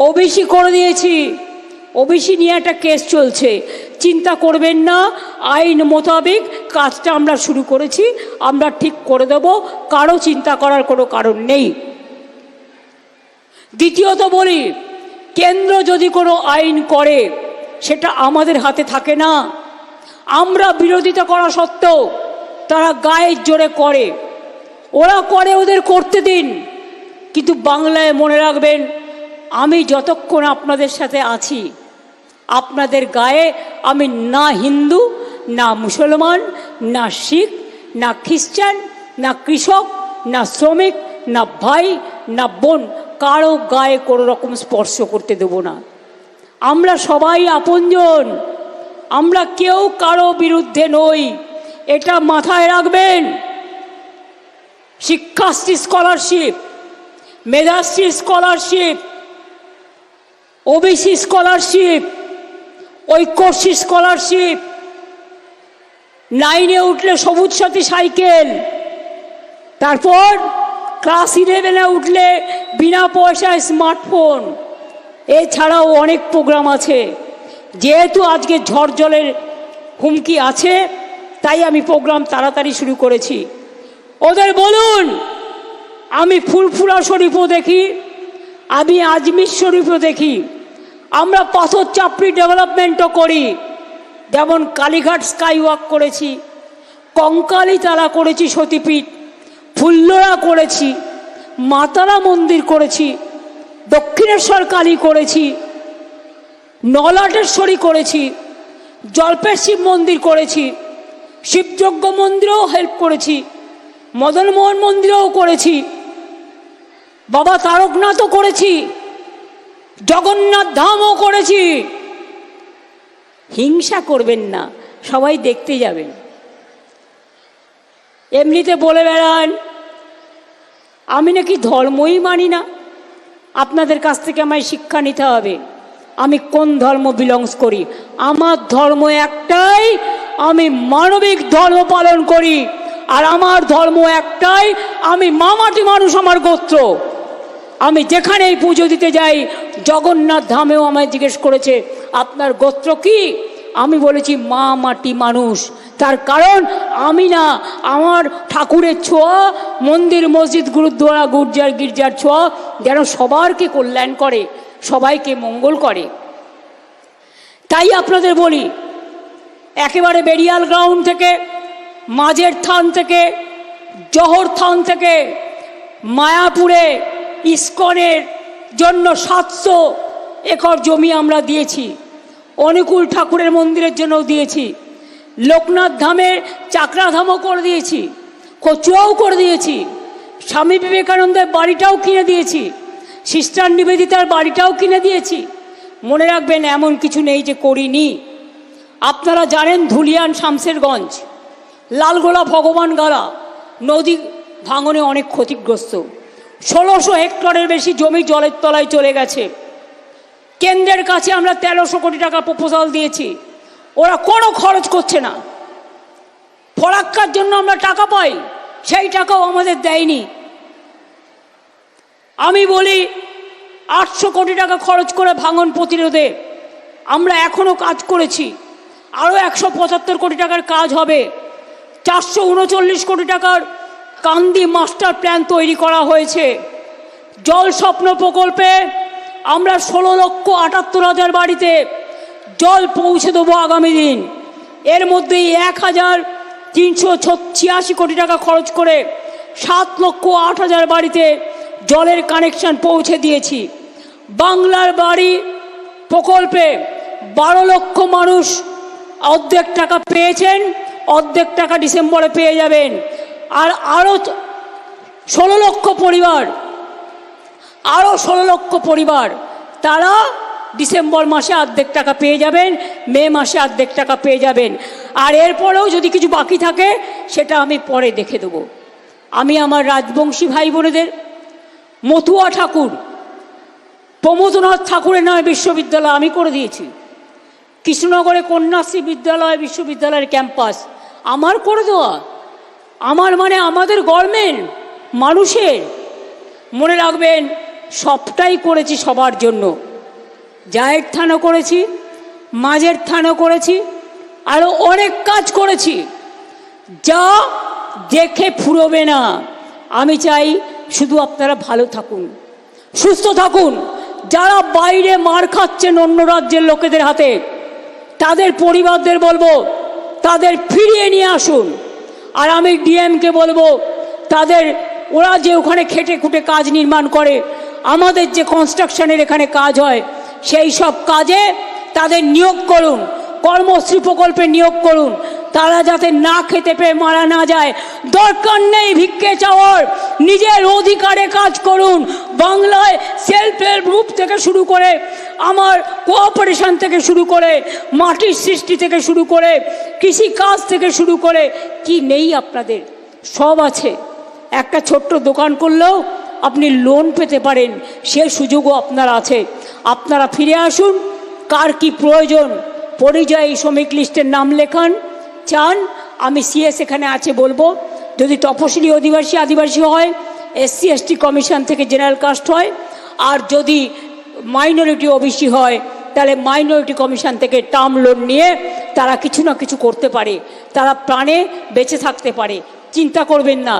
OBC করে দিয়েছি। OBC নিয়ে একটা কেস চলছে। চিন্তা করবেন না, আইন মোতাবেক কাজটা আমরা শুরু করেছি, আমরা ঠিক করে দেব, কারও চিন্তা করার কোনো কারণ নেই। দ্বিতীয়ত বলি, কেন্দ্র যদি কোনো আইন করে, সেটা আমাদের হাতে থাকে না। আমরা বিরোধিতা করা সত্ত্বেও তারা গায়ের জোরে করে। ওরা করে ওদের করতে দিন। কিন্তু বাংলায় মনে রাখবেন আমি যতক্ষণ আপনাদের সাথে আছি, আপনাদের গায়ে আমি না হিন্দু, না মুসলমান, না শিখ, না খ্রিস্টান, না কৃষক, না শ্রমিক, না ভাই, না বোন, কারও গায়ে কোনো রকম স্পর্শ করতে দেব না। আমরা সবাই আপনজন। আমরা কেউ কারও বিরুদ্ধে নই। এটা মাথায় রাখবেন। Shikshashree scholarship, Medhashree scholarship OBC scholarship, Aikyashree scholarship, নাইনে উঠলে সবুজ সাথী সাইকেল, তারপর ক্লাস ইলেভেনে উঠলে বিনা পয়সায় স্মার্টফোন, এছাড়াও অনেক প্রোগ্রাম আছে। যেহেতু আজকে ঝড় জলের হুমকি আছে, তাই আমি প্রোগ্রাম তাড়াতাড়ি শুরু করেছি। ওদের বলুন, আমি ফুলফুলা শরীফও দেখি, আমি আজমির শরীফও দেখি। আমরা পাথর চাপড়ি ডেভেলপমেন্টও করি। যেমন কালীঘাট স্কাই ওয়াক করেছি, কঙ্কালী তালা করেছি সতীপীঠ, ফুল্লরা করেছি, মাতারা মন্দির করেছি, দক্ষিণেশ্বর কালী করেছি, নলাটেশ্বরী করেছি জল্পের শিব মন্দির করেছি, শিবযজ্ঞ মন্দিরেও হেল্প করেছি, মদনমোহন মন্দিরেও করেছি, বাবা তারকনাথও করেছি। জগন্নাথ ধামও করেছি। হিংসা করবেন না, সবাই দেখতে যাবেন। এমনিতে বলে বেড়ান, আমি নাকি ধর্মই মানি না। আপনাদের কাছ থেকে আমায় শিক্ষা নিতে হবে। আমি কোন ধর্ম বিলংস করি? আমার ধর্ম একটাই, আমি মানবিক ধর্ম পালন করি। আর আমার ধর্ম একটাই, আমি মামাটি মানুষ, আমার গোত্র। আমি যেখানেই পুজো দিতে যাই জগন্নাথ ধামেও আমায় জিজ্ঞেস করেছে, আপনার গোত্র কি? আমি বলেছি, মা মাটি মানুষ। তার কারণ, আমি না, আমার ঠাকুরের ছোঁয়া, মন্দির, মসজিদ, গুরুদ্বারা, গুর্জার, গির্জার ছোঁয়া, যেন সবারকে কল্যাণ করে, সবাইকে মঙ্গল করে। তাই আপনাদের বলি, একেবারে বেরিয়াল গ্রাউন্ড থেকে, মাঝের থান থেকে, জহর থান থেকে, মায়াপুরে, ইস্কনের জন্য সাতশো একর জমি আমরা দিয়েছি। অনুকূল ঠাকুরের মন্দিরের জন্যও দিয়েছি। লোকনাথ ধামের চাকরাধামও করে দিয়েছি। কচুয়াও করে দিয়েছি। স্বামী বিবেকানন্দের বাড়িটাও কিনে দিয়েছি। সিস্টার নিবেদিতার বাড়িটাও কিনে দিয়েছি। মনে রাখবেন, এমন কিছু নেই যে করিনি। আপনারা জানেন ধুলিয়ান শামসেরগঞ্জ লালগোলা ভগবান গালা নদী ভাঙনে অনেক ক্ষতিগ্রস্ত। ষোলোশো হেক্টরের বেশি জমি জলের তলায় চলে গেছে। কেন্দ্রের কাছে আমরা তেরোশো কোটি টাকা প্রপোজাল দিয়েছি। ওরা কোনো খরচ করছে না। ফরাক্কার জন্য আমরা টাকা পাই, সেই টাকাও আমাদের দেয়নি। আমি বলি, আটশো কোটি টাকা খরচ করে ভাঙন প্রতিরোধে আমরা এখনও কাজ করেছি। আরও একশো পঁচাত্তর কোটি টাকার কাজ হবে। চারশো উনচল্লিশ কোটি টাকার কান্দি মাস্টার প্ল্যান তৈরি করা হয়েছে। জল স্বপ্ন প্রকল্পে আমরা ষোলো লক্ষ আটাত্তর হাজার বাড়িতে জল পৌঁছে দেবো আগামী দিন। এর মধ্যেই এক হাজার তিনশো ছিয়াশি কোটি টাকা খরচ করে সাত লক্ষ আট হাজার বাড়িতে জলের কানেকশন পৌঁছে দিয়েছি। বাংলার বাড়ি প্রকল্পে বারো লক্ষ মানুষ অর্ধেক টাকা পেয়েছেন, অর্ধেক টাকা ডিসেম্বরে পেয়ে যাবেন। আর আরও ষোলো লক্ষ পরিবার আরও ষোলো লক্ষ পরিবার, তারা ডিসেম্বর মাসে অর্ধেক টাকা পেয়ে যাবেন, মে মাসে অর্ধেক টাকা পেয়ে যাবেন। আর এরপরেও যদি কিছু বাকি থাকে, সেটা আমি পরে দেখে দেবো। আমি আমার রাজবংশী ভাই বোনেদের মতুয়া ঠাকুর, প্রমোদনাথ ঠাকুরের নামে বিশ্ববিদ্যালয় আমি করে দিয়েছি। কৃষ্ণনগরে কন্যাশ্রী বিদ্যালয়, বিশ্ববিদ্যালয়ের ক্যাম্পাস, আমার করে দেওয়া। আমার মানে আমাদের গভর্নমেন্ট, মানুষের। মনে রাখবেন, সবটাই করেছি সবার জন্য। জায়ের থানও করেছি, মাঝের থানও করেছি আরও অনেক কাজ করেছি। যা দেখে ফুরবে না। আমি চাই শুধু আপনারা ভালো থাকুন, সুস্থ থাকুন। যারা বাইরে মার খাচ্ছেন অন্য রাজ্যের লোকেদের হাতে, তাদের পরিবারদের বলব, তাদের ফিরিয়ে নিয়ে আসুন। আর আমি ডিএমকে বলব, তাদের, ওরা যে ওখানে খেটে খুঁটে কাজ নির্মাণ করে, আমাদের যে কনস্ট্রাকশনের এখানে কাজ হয়, সেই সব কাজে তাদের নিয়োগ করুন, কর্মশ্রী প্রকল্পে নিয়োগ করুন। তারা যাতে না খেতে পেয়ে মারা না যায়। দরকার নেই ভিক্ষে চাওয়ার। নিজের অধিকারে কাজ করুন। বাংলায় সেলফ হেল্প গ্রুপ থেকে শুরু করে, আমার কোঅপারেশন থেকে শুরু করে, মাটির সৃষ্টি থেকে শুরু করে কৃষি কাজ থেকে শুরু করে, কি নেই আপনাদের? সব আছে। একটা ছোট্ট দোকান করলেও আপনি লোন পেতে পারেন। সে সুযোগও আপনার আছে। আপনারা ফিরে আসুন। কার কি প্রয়োজন? পরিযায়ী শ্রমিক লিস্টের নাম লেখান। চান, আমি সিএস এখানে আছে বলব। যদি তপশিলি অধিবাসী, আদিবাসী হয় এসসি এসটি কমিশন থেকে জেনারেল কাস্ট হয়। আর যদি মাইনরিটি ওবিসি হয়, তাহলে মাইনরিটি কমিশন থেকে টার্ম লোন নিয়ে তারা কিছু না কিছু করতে পারে। তারা প্রাণে বেঁচে থাকতে পারে। চিন্তা করবেন না।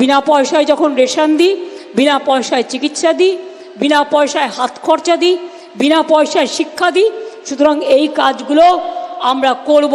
বিনা পয়সায় যখন রেশন দিই, বিনা পয়সায় চিকিৎসা দিই, বিনা পয়সায় হাত খরচা দিই, বিনা পয়সায় শিক্ষা দিই, সুতরাং এই কাজগুলো আমরা করব।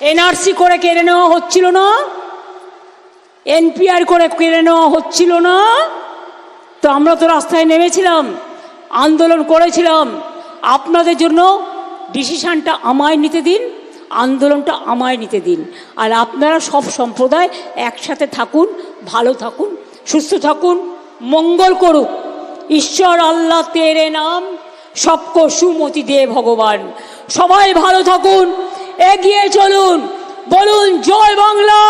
এনআরসি করে কেড়ে নেওয়া হচ্ছিল না? এনপিআর করে কেড়ে নেওয়া হচ্ছিল না? তো আমরা তো রাস্তায় নেমেছিলাম, আন্দোলন করেছিলাম। আপনাদের জন্য ডিসিশানটা আমায় নিতে দিন, আন্দোলনটা আমায় নিতে দিন। আর আপনারা সব সম্প্রদায় একসাথে থাকুন, ভালো থাকুন, সুস্থ থাকুন, মঙ্গল করুক। ঈশ্বর আল্লাহ তেরে নাম, সবকো সুমতি দে ভগবান। সবাই ভালো থাকুন। এগিয়ে চলুন বলুন জয় বাংলা!